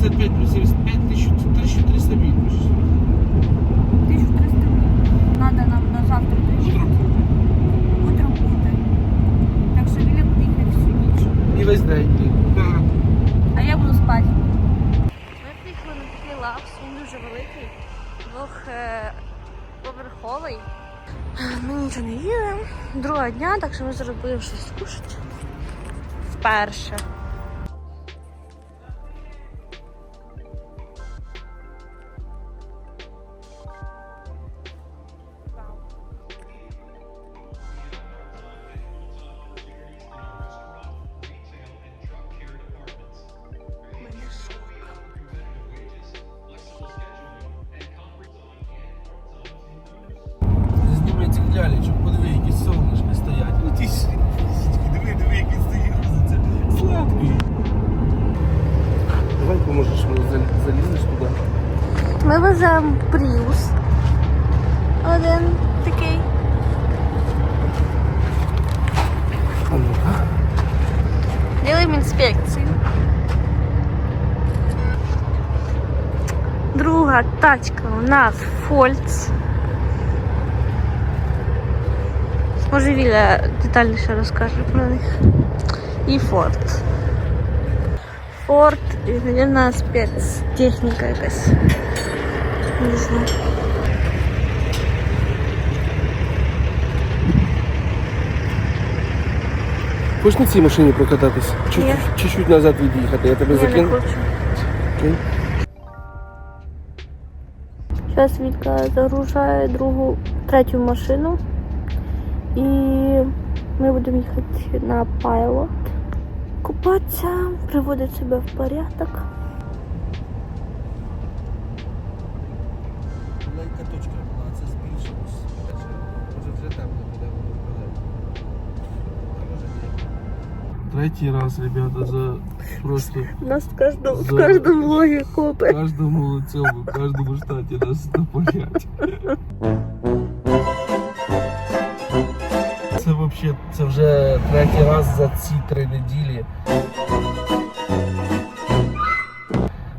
75 плюс 75, 1300 миль. 1300 миль. Надо нам на завтра доїхати. Утром. Буде. Так що Віля буде їхати всю ніч. І весь день. А я буду спати. Ми приїхали на такий лапс, він дуже великий, двохповерховий. Ми нічого не їли. Друга дня, так що ми зробили щось скушати. Вперше. Лялечок, подиви, які сонечки стоять. Ну ті ж, диви, диви, які стоїть. Це сладкий. Давай поможеш мені зал- залізеш туди. Ми веземо Prius. Один такий. А ну-ка. Делаємо інспекцію. Друга тачка у нас Фольц. Може Віля детальніше розкаже про них. І Форд. Форд і, мабуть, спецтехніка якась. Не знаю. Хочеш на цій машині прокататись? Чуть- Ні. Чуть-чуть назад від'їхати, я тебе Я не закину. хочу. Окей. Зараз Вітка загружає другу, третю машину. І ми будемо їхати на пайлот. Купатися, приводити себе в порядок. Маленька точка була, це збільшилось. Може вже там не буде воно Третій раз, ребята, за просто У нас в кожному, в кожному влогі в копи. кожному цьому, в кожному штаті нас. Це взагалі, це вже третій раз за ці три неділі.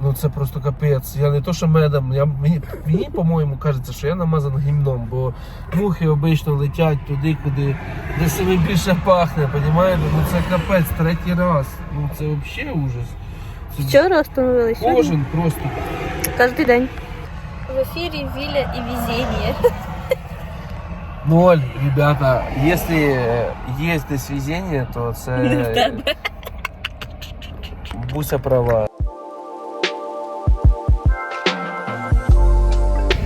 Ну це просто капець. Я не то, що медом, я, мені, мені по-моєму, кажеться, що я намазан гімном, бо мухи обично летять туди, куди де саме більше пахне, понімаєте? Ну це капець, третій раз. Ну це взагалі ужас. Це Вчора остановилися. Кожен просто. Кожен день. В ефірі Віля і везіння. Ноль, ребята, если есть десь везение, то це Буся права.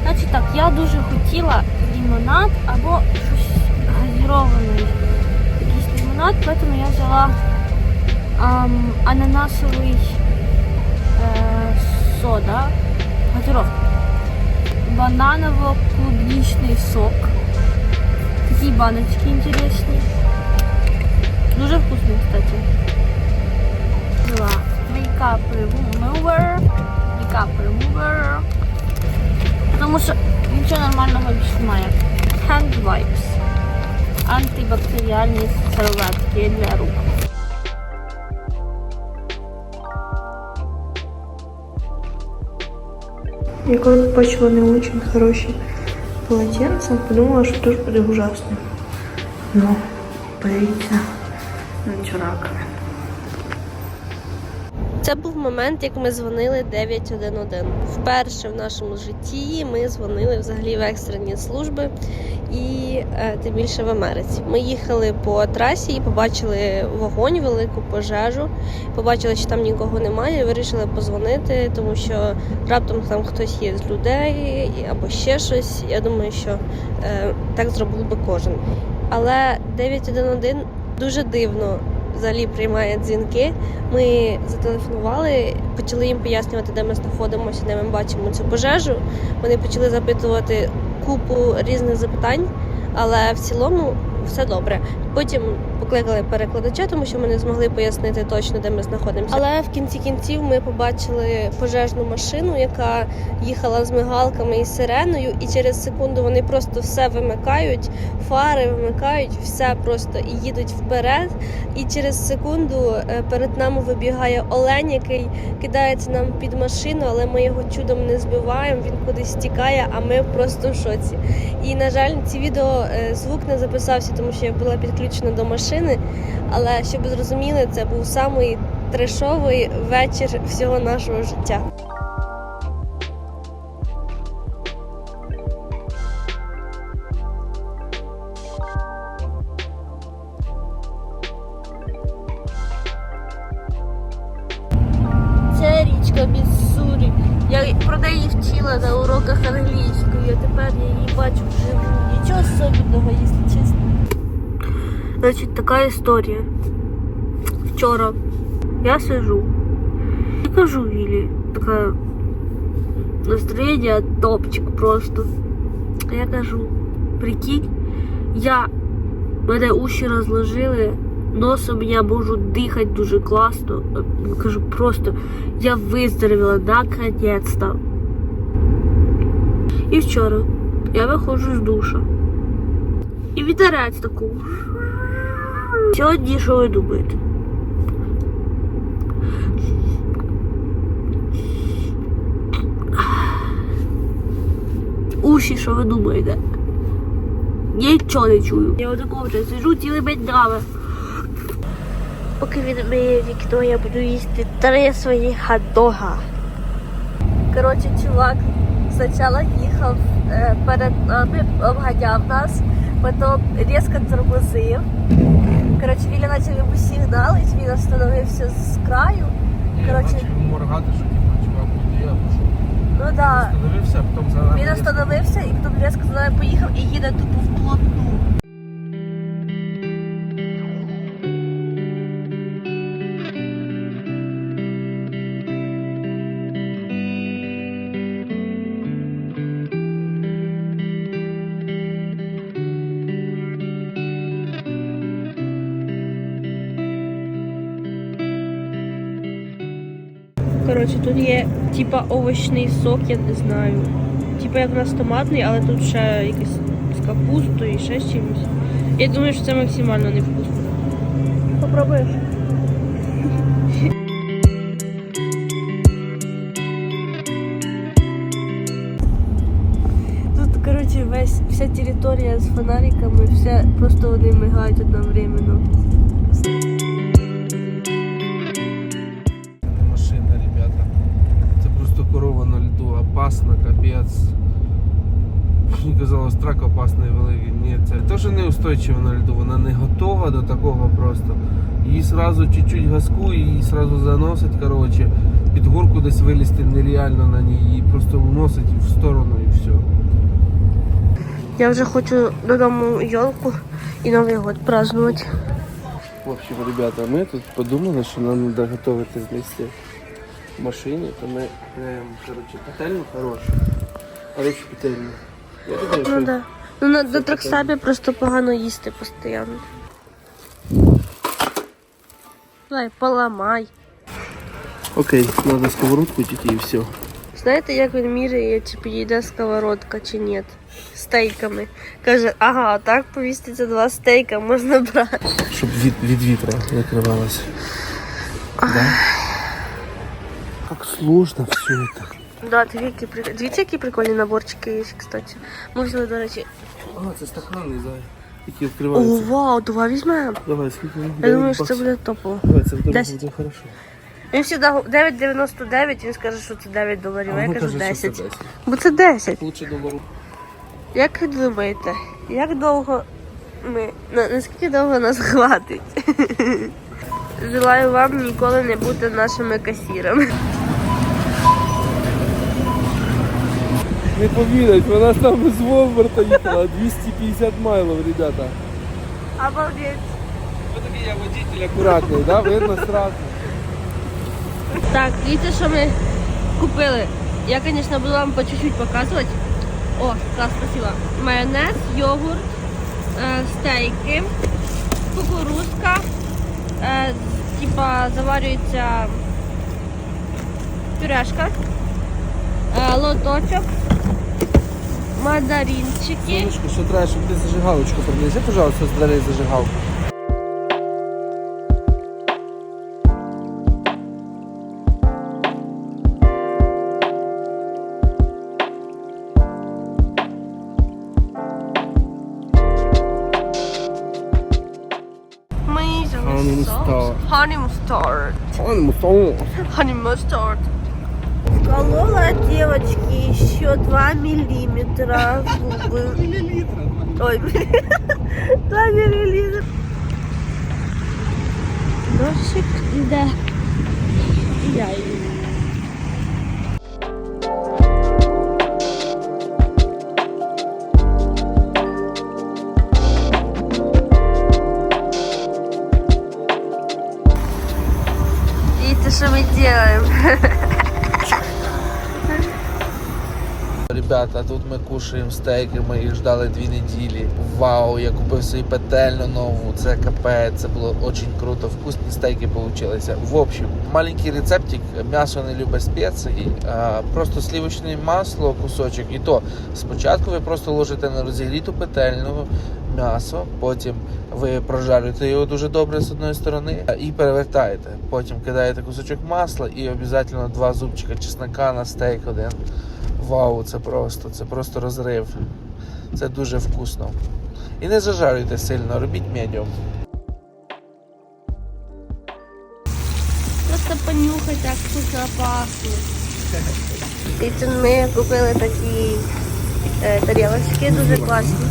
Значить так, я дуже хотіла лимонад або щось газірований. Якийсь лимонад, тому я взяла ам, ананасовий е, сода, газировка. Бананово-клубничний сок. Такі баночки інтересні. Дуже вкусний, кстати. Взяла makeup remover. Makeup remover. Тому що нічого нормального більше немає. Hand wipes. Антибактеріальні серветки для рук. Я когда побачила не очень хорошие полотенца, подумала, что тоже будет ужасно. Но, боится на раковин. Це був момент, як ми дзвонили 911. Вперше в нашому житті ми дзвонили взагалі в екстрені служби і е, тим більше в Америці. Ми їхали по трасі і побачили вогонь, велику пожежу. Побачили, що там нікого немає. Вирішили позвонити, тому що раптом там хтось є з людей або ще щось. Я думаю, що е, так зробив би кожен. Але 911 дуже дивно взагалі приймає дзвінки. Ми зателефонували, почали їм пояснювати, де ми знаходимося, де ми бачимо цю пожежу. Вони почали запитувати купу різних запитань, але в цілому все добре. Потім покликали перекладача, тому що ми не змогли пояснити точно, де ми знаходимося. Але в кінці кінців ми побачили пожежну машину, яка їхала з мигалками і сиреною, і через секунду вони просто все вимикають, фари вимикають, все просто і їдуть вперед. І через секунду е, перед нами вибігає олень, який кидається нам під машину, але ми його чудом не збиваємо. Він кудись тікає, а ми просто в шоці. І на жаль, ці відео е, звук не записався, тому що я була підключена до машини. Але щоб ви зрозуміли, це був самий трешовий вечір всього нашого життя. Це річка Міссурі. Я про вчила на уроках англійської, а тепер я її бачу вживу. Нічого особливого, якщо чесно. Значить, така історія. Вчора я сижу і кажу Вілі, така настроєння топчик просто. А я кажу, прикинь, я мене уші розложили, носом я можу дихати дуже класно. Я Кажу, просто я виздоровіла наконець-то. І вчора я виходжу з душа. І вітерець таку. Сьогодні що ви думаєте? Уші, що ви думаєте? Нічого не чую. Я отако вже сижу цілий день драми. Поки він миє вікно, я буду їсти три свої хот-дога. Коротше, чувак спочатку їхав е, перед нами, обганяв нас, потім різко тормозив. Коротше, Віля почав йому сигналить, він остановився з краю. Коротше, моргати, що типу, чувак, куди я пішов. Ну так. Да. Остановився, а потім зараз. Він остановився і потім різко за нами поїхав і їде тупо вплотну. Коротше, тут є типа овочний сок, я не знаю. Типа як у нас томатний, але тут ще якийсь з капустою і ще з чимось. Я думаю, що це максимально невкусно. Попробуєш? Тут, коротше, весь вся територія з фонариками, все просто вони мигають одновременно. Опасно, капець. Мені казалось, трак опасний великий. Ні, це теж неустойчива на льду, вона не готова до такого просто. Її сразу чуть-чуть газку, і її сразу заносить, коротше. Під горку десь вилізти нереально на ній, її просто уносить в сторону і все. Я вже хочу додому йолку і Новий год празднувати. В общем, ребята, ми тут подумали, що нам треба готувати знести в машині, то ми беремо, коротше, пательню хорошу. Хорошу пательню. Я думаю, що Ну да. Ну на до траксабі просто погано їсти постійно. Давай, поламай. Окей, треба сковородку тільки і все. Знаєте, як він міряє, чи підійде сковородка, чи ні? Стейками. Каже, ага, так повіститься два стейка, можна брати. Щоб від, від вітра закривалося. Да? Сложно все это. Да, дивіться, дивіться, які прикольні наборчики є, кстати. Ми взяли, до речі. А, це стакани, зай. Які О, вау, давай візьмемо. Давай, скільки Я думаю, що це баксів? буде топово. Давай, це буде, Десять. буде хорошо. Він завжди 9,99, він скаже, що це 9 доларів, а я воно кажу каже, що це 10. 10. Бо це 10. Лучше долару. Як ви думаєте, як довго ми. на- наскільки довго нас хватить? Желаю вам ніколи не бути нашими касірами. Не повірять, вона там з Волмарта їхала 250 майлів, ребята. Обалдеть. Вот такий я водитель акуратний, да? Видно сразу. Так, дивіться, що ми купили. Я, звісно, буду вам по чуть-чуть показувати. О, клас, спасибо. Майонез, йогурт, е, стейки, кукурузка, е, типа заварюється пюрешка, е, лоточок, мандаринчики. Сонечко, що треба, щоб ти зажигалочку принеси, пожалуйста, з дверей зажигалку. Ми Honey mustard. Honey mustard. Honey mustard. Колола девочки еще 2 миллиметра зубы. Ой, 2 миллилитра. Іде. І я. Видите, что мы делаем? Ребята, тут ми кушаємо стейки, ми їх ждали дві неділі. Вау, я купив собі петельну нову, це капець, це було дуже круто. Вкусні стейки получилися. В общем, маленький рецептик, м'ясо не любить спеції, просто сливочне масло, кусочок. І то спочатку ви просто ложите на розігріту петельну м'ясо, потім ви прожарюєте його дуже добре з одної сторони і перевертаєте. Потім кидаєте кусочок масла і обов'язково два зубчика чеснока на стейк один. Вау, це просто, це просто розрив. Це дуже вкусно. І не зажарюйте сильно, робіть медіум. Просто понюхай, як вкусно пахне. І це ми купили такі е, тарілочки дуже класні.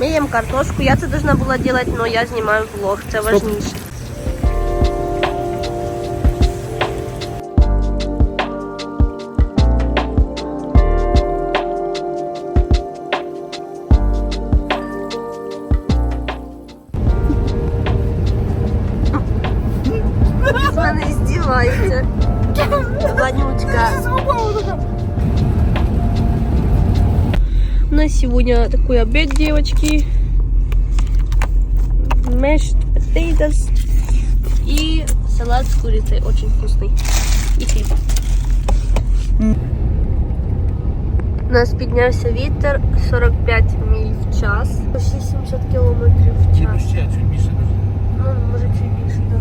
Ми їмо картошку. Я це должна була робити, але я знімаю влог, це важніше. сегодня такой обед, девочки. Mashed potatoes и салат с курицей. Очень вкусный. И хлеб. У нас піднявся вітер 45 миль в час. Почти 700 кілометрів в час. Ще, чуть більше Ну, може чуть більше. Да.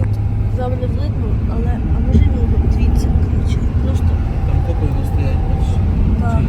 Тут зараз не видно, але а може ні, дивіться, коротше. Ну що? Там копи стоять більше. Так.